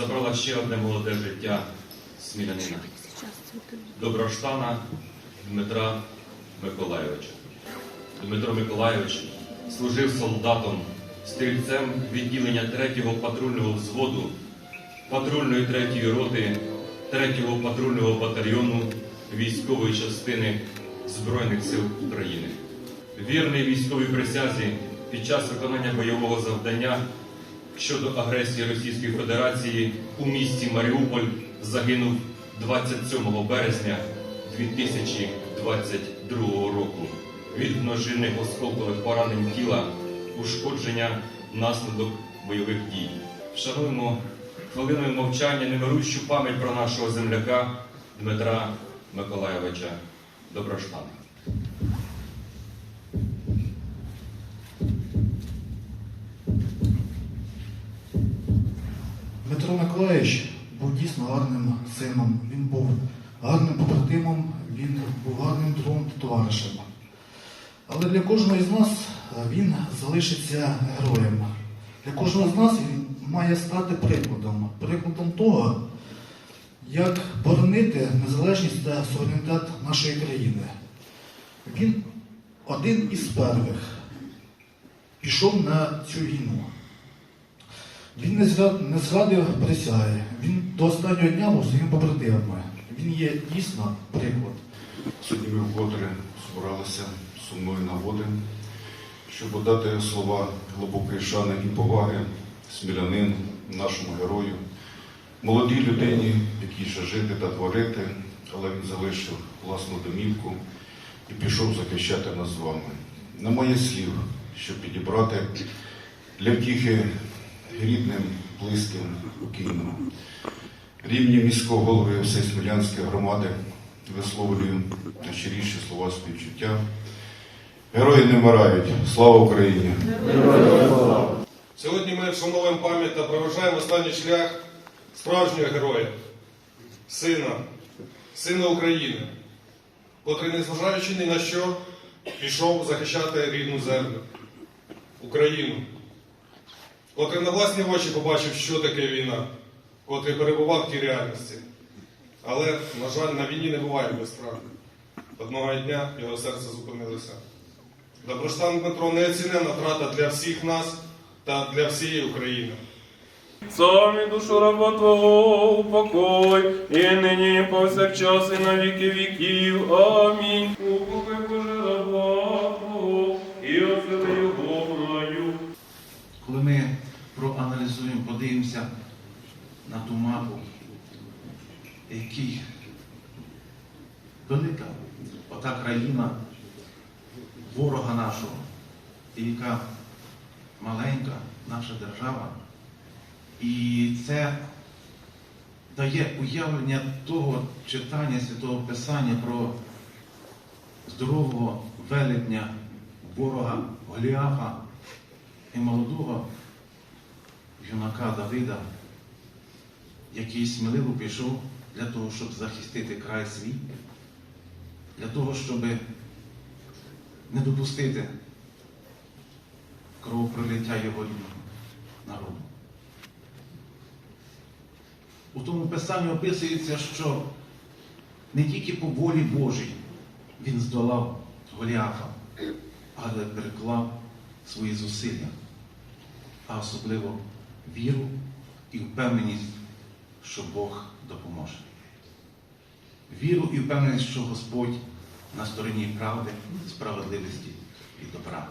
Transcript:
Забрала ще одне молоде життя смілянина. Доброштана Дмитра Миколайовича. Дмитро Миколайович служив солдатом, стрільцем відділення 3-го патрульного взводу, патрульної 3-ї роти, 3-го патрульного батальйону військової частини Збройних сил України. Вірний військовій присязі під час виконання бойового завдання щодо агресії Російської Федерації у місті Маріуполь загинув 27 березня 2022 року від множинних осколкових поранень тіла, ушкодження внаслідок бойових дій. Вшануємо хвилиною мовчання немирущу пам'ять про нашого земляка Дмитра Миколайовича Доброштана. Дмитро Миколаївич був дійсно гарним сином, він був гарним побратимом, він був гарним другом та товаришем. Але для кожного із нас е, він залишиться героєм. Для кожного з нас він має стати прикладом, прикладом того, як боронити незалежність та суверенітет нашої країни. Він один із перших пішов на цю війну. Він не, зра... не зрадив присяги. Він до останнього дня був своїм побратимами. Він є дійсно приклад. Сьогодні ми вкотре збиралися сумної нагоди, щоб дати слова глибокої шани і поваги смілянин, нашому герою, молодій людині, якій ще жити та творити, але він залишив власну домівку і пішов захищати нас з вами. Немає слів, щоб підібрати для втіхи рідним, близьким, покійним. Рівні міського голови Всесмілянської громади висловлюю найщиріші слова співчуття. Герої не вмирають. Слава Україні! Сьогодні ми вшановуємо пам'ять та проважаємо останній шлях справжнього героя, сина, сина України, котрий, незважаючи ні на що, пішов захищати рідну землю, Україну, котрий на власні очі побачив, що таке війна, котрий перебував в тій реальності. Але, на жаль, на війні не буває без безправ. Одного дня його серце зупинилося. Доброштан Дмитро неоцінена втрата для всіх нас та для всієї України. Сам і душу раба Твого упокой, і нині і повсякчас, і на віки віків. Амінь. Упокой Боже раба Твого, і осели його в раю. Коли ми проаналізуємо, подивимося на ту мапу, який велика ота країна ворога нашого, і яка маленька наша держава. І це дає уявлення того читання Святого Писання про здорового велетня ворога Голіафа і молодого юнака Давида, який сміливо пішов для того, щоб захистити край свій, для того, щоб не допустити кровопролиття його народу. У тому писанні описується, що не тільки по волі Божій він здолав Голіафа, але переклав свої зусилля, а особливо віру і впевненість, що Бог допоможе. Віру і впевненість, що Господь на стороні правди, справедливості і добра.